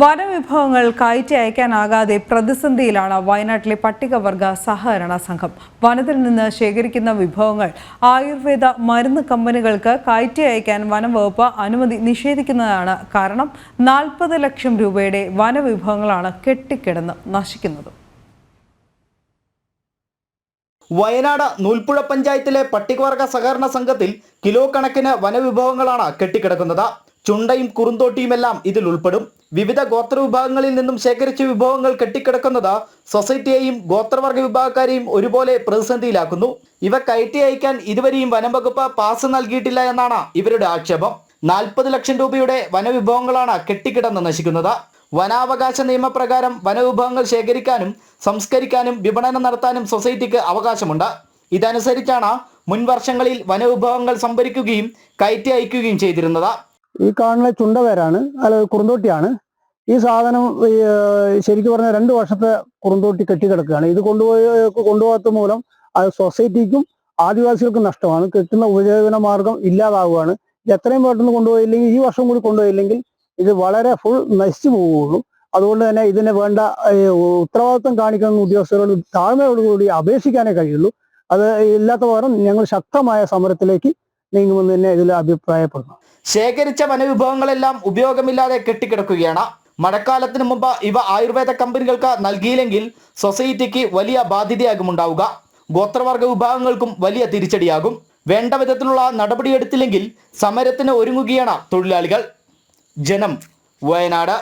വനവിഭവങ്ങൾ കയറ്റി അയക്കാനാകാതെ പ്രതിസന്ധിയിലാണ് വയനാട്ടിലെ പട്ടികവർഗ സഹകരണ സംഘം. വനത്തിൽ നിന്ന് ശേഖരിക്കുന്ന വിഭവങ്ങൾ ആയുർവേദ മരുന്ന് കമ്പനികൾക്ക് കയറ്റി അയക്കാൻ വനംവകുപ്പ് അനുമതി നിഷേധിക്കുന്നതാണ് കാരണം നാൽപ്പത് ലക്ഷം രൂപയുടെ വനവിഭവങ്ങളാണ് കെട്ടിക്കിടന്ന് നശിക്കുന്നത്. വയനാട് നൂൽപ്പുഴ പഞ്ചായത്തിലെ പട്ടികവർഗ സഹകരണ സംഘത്തിൽ കിലോ കണക്കിന് വനവിഭവങ്ങളാണ് കെട്ടിക്കിടക്കുന്നത്. ചുണ്ടയും കുറുന്തോട്ടിയുമെല്ലാം ഇതിൽ ഉൾപ്പെടും. വിവിധ ഗോത്ര വിഭാഗങ്ങളിൽ നിന്നും ശേഖരിച്ച വിഭവങ്ങൾ കെട്ടിക്കിടക്കുന്നത് സൊസൈറ്റിയെയും ഗോത്രവർഗ വിഭാഗക്കാരെയും ഒരുപോലെ പ്രതിസന്ധിയിലാക്കുന്നു. ഇവ കയറ്റി അയക്കാൻ ഇതുവരെയും വനം വകുപ്പ് പാസ് നൽകിയിട്ടില്ല എന്നാണ് ഇവരുടെ ആക്ഷേപം. നാൽപ്പത് ലക്ഷം രൂപയുടെ വനവിഭവങ്ങളാണ് കെട്ടിക്കിടന്ന് നശിക്കുന്നത്. വനാവകാശ നിയമപ്രകാരം വനവിഭവങ്ങൾ ശേഖരിക്കാനും സംസ്കരിക്കാനും വിപണനം നടത്താനും സൊസൈറ്റിക്ക് അവകാശമുണ്ട്. ഇതനുസരിച്ചാണ് മുൻ വർഷങ്ങളിൽ വനവിഭവങ്ങൾ സംഭരിക്കുകയും കയറ്റി അയക്കുകയും ചെയ്തിരുന്നത്. ഈ കാണുന്ന ചുണ്ടവേരാണ് അല്ല കുറുന്തോട്ടിയാണ്. ഈ സാധനം ശരിക്കും പറഞ്ഞാൽ രണ്ട് വർഷത്തെ കുറുന്തോട്ടി കെട്ടിക്കിടക്കുകയാണ്. ഇത് കൊണ്ടുപോയി കൊണ്ടുപോകാത്ത മൂലം അത് സൊസൈറ്റിക്കും ആദിവാസികൾക്കും നഷ്ടമാണ്. കിട്ടുന്ന ഉപജീവന മാർഗം ഇല്ലാതാവുകയാണ്. ഇത് എത്രയും പെട്ടെന്ന് കൊണ്ടുപോയില്ലെങ്കിൽ ഈ വർഷം കൂടി കൊണ്ടുപോയില്ലെങ്കിൽ ഇത് വളരെ ഫുൾ നശിച്ചു പോവുകയുള്ളൂ. അതുകൊണ്ട് തന്നെ ഇതിന് വേണ്ട ഉത്തരവാദിത്വം കാണിക്കുന്ന ഉദ്യോഗസ്ഥരോട് താഴ്മയോടുകൂടി അപേക്ഷിക്കാനേ കഴിയുള്ളൂ. അത് ഇല്ലാത്ത പകരം ഞങ്ങൾ ശക്തമായ സമരത്തിലേക്ക് നീങ്ങുമെന്ന് തന്നെ ഇതിൽ അഭിപ്രായപ്പെടുന്നു. ശേഖരിച്ച വനവിഭവങ്ങളെല്ലാം ഉപയോഗമില്ലാതെ കെട്ടിക്കിടക്കുകയാണ്. മഴക്കാലത്തിന് മുമ്പ് ഇവ ആയുർവേദ കമ്പനികൾക്ക് നൽകിയില്ലെങ്കിൽ സൊസൈറ്റിക്ക് വലിയ ബാധ്യതയാകും ഉണ്ടാവുക ഗോത്രവർഗ വിഭാഗങ്ങൾക്കും വലിയ തിരിച്ചടിയാകും. വേണ്ട വിധത്തിലുള്ള നടപടിയെടുത്തില്ലെങ്കിൽ സമരത്തിന് ഒരുങ്ങുകയാണ് തൊഴിലാളികൾ. ജനം വയനാട്.